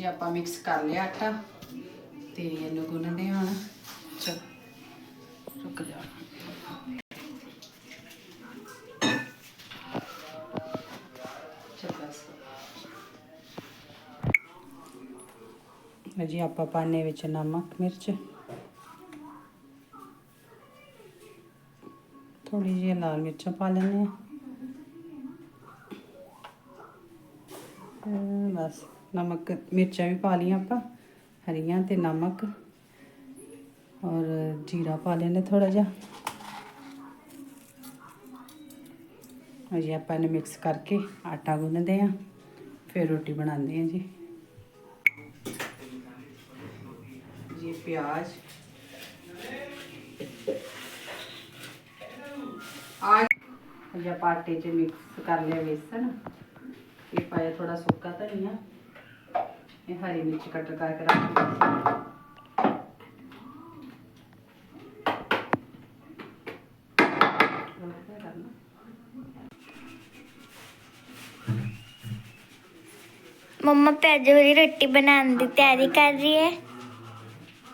ਜੀ, ਆਪਾਂ ਮਿਕਸ ਕਰ ਲਿਆ ਆਟਾ ਤੇ ਇਹਨੂੰ ਗੁੰਨਦੇ ਹੁਣ। ਚਲ, ਰੁਕ ਜਾ। ਜੀ, ਆਪਾਂ ਪਾਣੇ ਵਿੱਚ ਨਮਕ, ਮਿਰਚ। ਥੋੜੀ ਜਿਹੀ ਲਾਲ ਮਿਰਚਾਂ ਪਾ ਲੈਣੇ ਆ। ਬਸ। ਨਮਕ ਮਿਰਚਾਂ ਵੀ ਪਾ ਲਈਆਂ ਆਪਾਂ ਹਰੀਆਂ ਤੇ ਨਮਕ ਔਰ ਜੀਰਾ ਪਾ ਲੈਣੇ ਥੋੜਾ ਜਿਹਾ ਅਜੇ ਆਪਾਂ ਇਹਨੂੰ ਮਿਕਸ ਕਰਕੇ ਆਟਾ ਗੁੰਨਦੇ ਆ ਫਿਰ ਰੋਟੀ ਬਣਾਉਂਦੇ ਆ ਜੀ ਜੀ ਪਿਆਜ਼ ਆ ਅਜੇ ਆਪਾਂ ਆਟੇ 'ਚ ਮਿਕਸ ਕਰ ਲਿਆ ਵੇਸਣ ਇਹ ਪਾਇਆ ਥੋੜਾ ਸੁੱਕਾ ਧਨੀਆ ਇਹ ਹਰੀ ਮਿਰਚ ਕੱਟ ਕਰਕੇ ਰੱਖ ਦਿੱਤੀ ਮੰਮਾ ਪਿਆਜ਼ ਵਾਲੀ ਰੋਟੀ ਬਣਾਉਣ ਦੀ ਤਿਆਰੀ ਕਰ ਰਹੀ ਹੈ।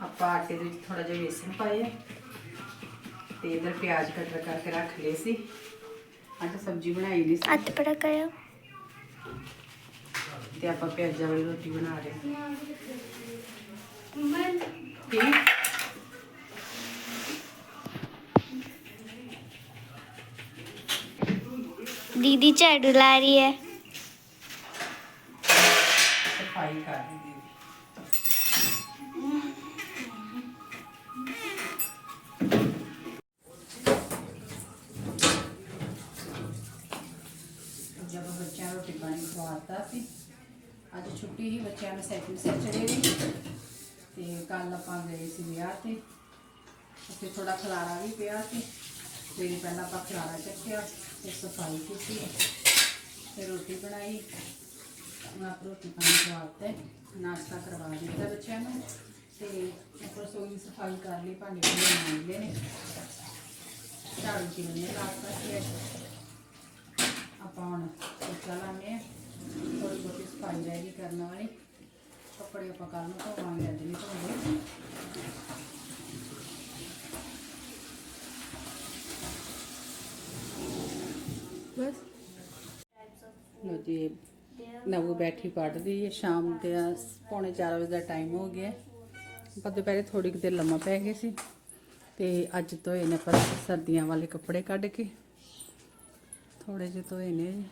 ਆਪਾਂ ਆਟੇ ਦੇ ਵਿੱਚ ਥੋੜਾ ਜਿਹਾ ਵੇਸਣ ਪਾਇਆ ਤੇ ਇਧਰ ਪਿਆਜ਼ ਕਟਰ ਕਰਕੇ ਰੱਖ ਲਏ ਸੀ। ਅੱਜ ਸਬਜ਼ੀ ਬਣਾਈ ਨਹੀਂ ਸੀ। ਹੱਥ ਪੜਾ ਕਰਿਓ। ਤੇ ਆਪਾਂ ਪਿਆਜ਼ਾਂ ਵਾਲੀ ਰੋਟੀ ਬਣਾ ਰਹੇ ਕੀ ਦੀਦੀ ਝਾੜੂ ਲਾ ਰਹੀ ਹੈ ਸਫ਼ਾਈ ਕਰ ਰਹੀ ਦੀਦੀ ਜਦੋਂ ਬੱਚਿਆਂ ਨੂੰ ਰੋਟੀ ਪਾਣੀ ਖਵਾਤਾ ਸੀ ਅੱਜ ਛੁੱਟੀ ਹੀ ਬੱਚਿਆਂ ਨੂੰ ਸਾਈਕਲ ਸੈਚਰਡੇ ਦੀ ਤੇ ਕੱਲ ਆਪਾਂ ਗਏ ਸੀ ਵਿਆਹ ਤੇ। ਉੱਥੇ ਥੋੜਾ ਖਲਾਰਾ ਵੀ ਪਿਆ ਸੀ। ਸਵੇਰੇ ਪਹਿਲਾਂ ਆਪਾਂ ਖਲਾਰਾ ਚੱਕਿਆ ਫਿਰ ਸਫ਼ਾਈ ਕੀਤੀ। ਫਿਰ ਰੋਟੀ ਬਣਾਈ। ਹੁਣ ਆਪ ਰੋਟੀ ਪਾਣੀ ਖਵਾਤੇ ਨਾਸ਼ਤਾ ਕਰਵਾ ਦਿੱਤਾ ਬੱਚਿਆਂ ਨੂੰ। ਤੇ ਉੱਪਰ ਰਸੋਈ ਦੀ ਸਫ਼ਾਈ ਕਰ ਲਈ। ਭਾਂਡੇ ਭੂੰਡੇ ਮਾਂਜ ਲਏ ਨੇ। ਝਾੜੂ ਚਿੰਨੇ ਲਾਤਾ ਸੀ। ਆਪਾਂ ਹੁਣ ਪੋਚਾ ਲਾਉਂਦੇ ਹਾਂ। ਥੋੜੀ ਬਹੁਤੀ ਸਫ਼ਾਈ ਰਹਿ ਗਈ ਕਰਨ ਵਾਲੀ। ਕੱਪੜੇ ਆਪਾਂ ਕੱਲ ਨੂੰ ਧੋਵਾਂਗੇ, ਅੱਜ ਨਹੀਂ ਧੋਂਦੇ ਬਸ। ਲੋ ਜੀ ਨਵੂ ਬੈਠੀ ਪੜ੍ਹਦੀ ਹੈ, ਸ਼ਾਮ ਦੇ ਪੌਣੇ 4 ਵਜੇ ਦਾ ਟਾਈਮ ਹੋ ਗਿਆ। ਪਰ ਦੁਪਹਿਰੇ ਥੋੜੀ ਕੁ ਦੇਰ ਲੰਮਾ ਪੈ ਗਏ ਸੀ ਤੇ ਅੱਜ ਧੋਏ ਨੇ ਪਰ ਸਰਦੀਆਂ ਵਾਲੇ ਕੱਪੜੇ ਕੱਢ ਕੇ। ਥੋੜੇ ਜਿਹੇ ਧੋਏ ਨੇ।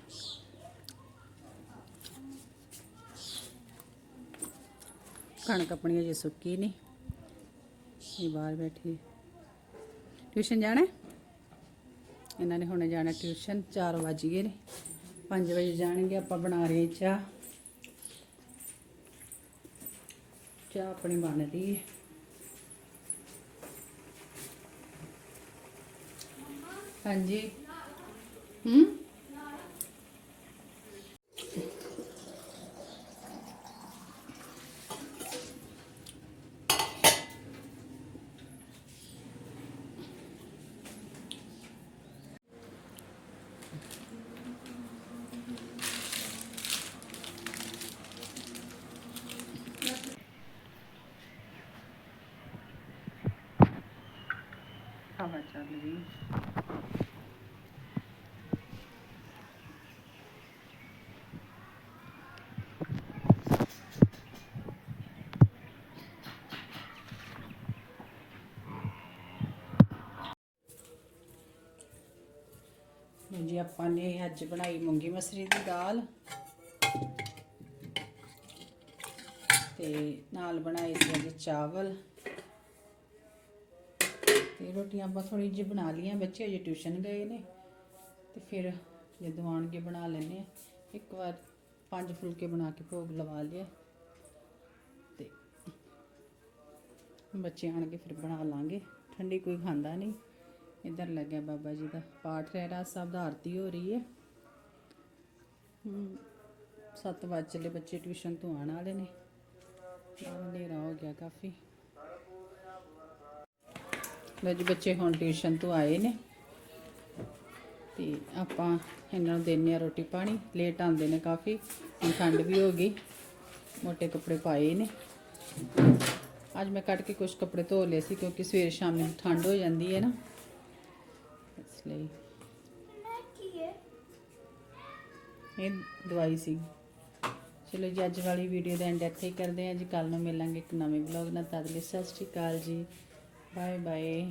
ਕਣਕ ਆਪਣੀ ਅਜੇ ਸੁੱਕੀ ਨਹੀਂ। ਇਹ ਬਾਹਰ ਬੈਠੀ। ਟਿਊਸ਼ਨ ਜਾਣਾ ਇਹਨਾਂ ਨੇ ਹੁਣੇ ਜਾਣਾ ਟਿਊਸ਼ਨ 4 ਵਜ ਗਏ ਨੇ। 5 ਵਜੇ ਜਾਣਗੇ, ਆਪਾਂ ਬਣਾ ਰਹੇ ਚਾਹ। ਚਾਹ ਆਪਣੀ ਬਣਦੀ ਹੈ। ਹਾਂਜੀ। ਹੂੰ? ਹਵਾ ਚੱਲ ਰਹੀ। ਜੀ, ਆਪਾਂ ਨੇ ਅੱਜ ਬਣਾਈ ਮੂੰਗੀ ਮਸਰੀ ਦੀ ਦਾਲ। ਤੇ ਨਾਲ ਬਣਾਏ ਸੀ ਅੱਜ ਚਾਵਲ। ਤੇ ਰੋਟੀਆਂ ਆਪਾਂ ਥੋੜੀ ਜਿਹੀ ਬਣਾ ਲਈਆਂ ਬੱਚੇ ਅਜੇ ਟਿਊਸ਼ਨ ਗਏ ਨੇ ਤੇ ਫਿਰ ਜਦੋਂ ਆਣਗੇ ਬਣਾ ਲੈਣੇ ਆ ਇੱਕ ਵਾਰ ਪੰਜ ਫੁਲਕੇ ਬਣਾ ਕੇ ਭੋਗ ਲਵਾ ਲਿਆ ਤੇ ਬੱਚੇ ਆਣਗੇ ਫਿਰ ਬਣਾ ਲਾਂਗੇ। ਠੰਡੀ ਕੋਈ ਖਾਂਦਾ ਨਹੀਂ। ਇੱਧਰ ਲੱਗਿਆ ਬਾਬਾ ਜੀ ਦਾ ਪਾਠ ਰਹਿ ਰਾਤ ਸਾਹਿਬ ਦਾ ਆਰਤੀ ਹੋ ਰਹੀ ਹੈ। ਹਮ, ਸੱਤ ਵਜੇ ਚਲੇ ਬੱਚੇ ਟਿਊਸ਼ਨ ਤੋਂ ਆਉਣ ਵਾਲੇ ਨੇ। ਹਨੇਰਾ ਹੋ ਗਿਆ ਕਾਫੀ। ਲੋ ਜੀ ਬੱਚੇ ਹੁਣ ਟਿਊਸ਼ਨ ਤੋਂ ਆਏ ਨੇ। ਤੇ ਆਪਾਂ ਇਹਨਾਂ ਨੂੰ ਦਿੰਨੇ ਆ ਰੋਟੀ ਪਾਣੀ। ਲੇਟ ਆਉਂਦੇ ਨੇ ਕਾਫੀ ਠੰਡ ਵੀ ਹੋ ਗਈ। ਮੋٹے ਕੱਪੜੇ ਪਾਏ ਨੇ। ਅੱਜ ਮੈਂ ਕੱਢ ਕੇ ਕੁਝ ਕੱਪੜੇ ਧੋ ਲਏ ਸੀ ਕਿਉਂਕਿ ਸਵੇਰ ਸ਼ਾਮ ਨੂੰ ਠੰਡ ਹੋ ਜਾਂਦੀ ਹੈ ਨਾ। ਇਸ ਲਈ ਇਹ ਦਵਾਈ ਸੀ। ਚਲੋ ਜੀ, ਅੱਜ ਵਾਲੀ ਵੀਡੀਓ ਦਾ ਐਂਡ ਇੱਥੇ ਹੀ ਕਰਦੇ ਹਾਂ ਜੀ। ਕੱਲ ਨੂੰ ਮਿਲਾਂਗੇ ਇੱਕ ਨਵੇਂ ਵਲੌਗ ਨਾਲ। ਤਦ ਲਈ ਸਤਿ ਸ਼੍ਰੀ ਅਕਾਲ ਜੀ। Bye bye.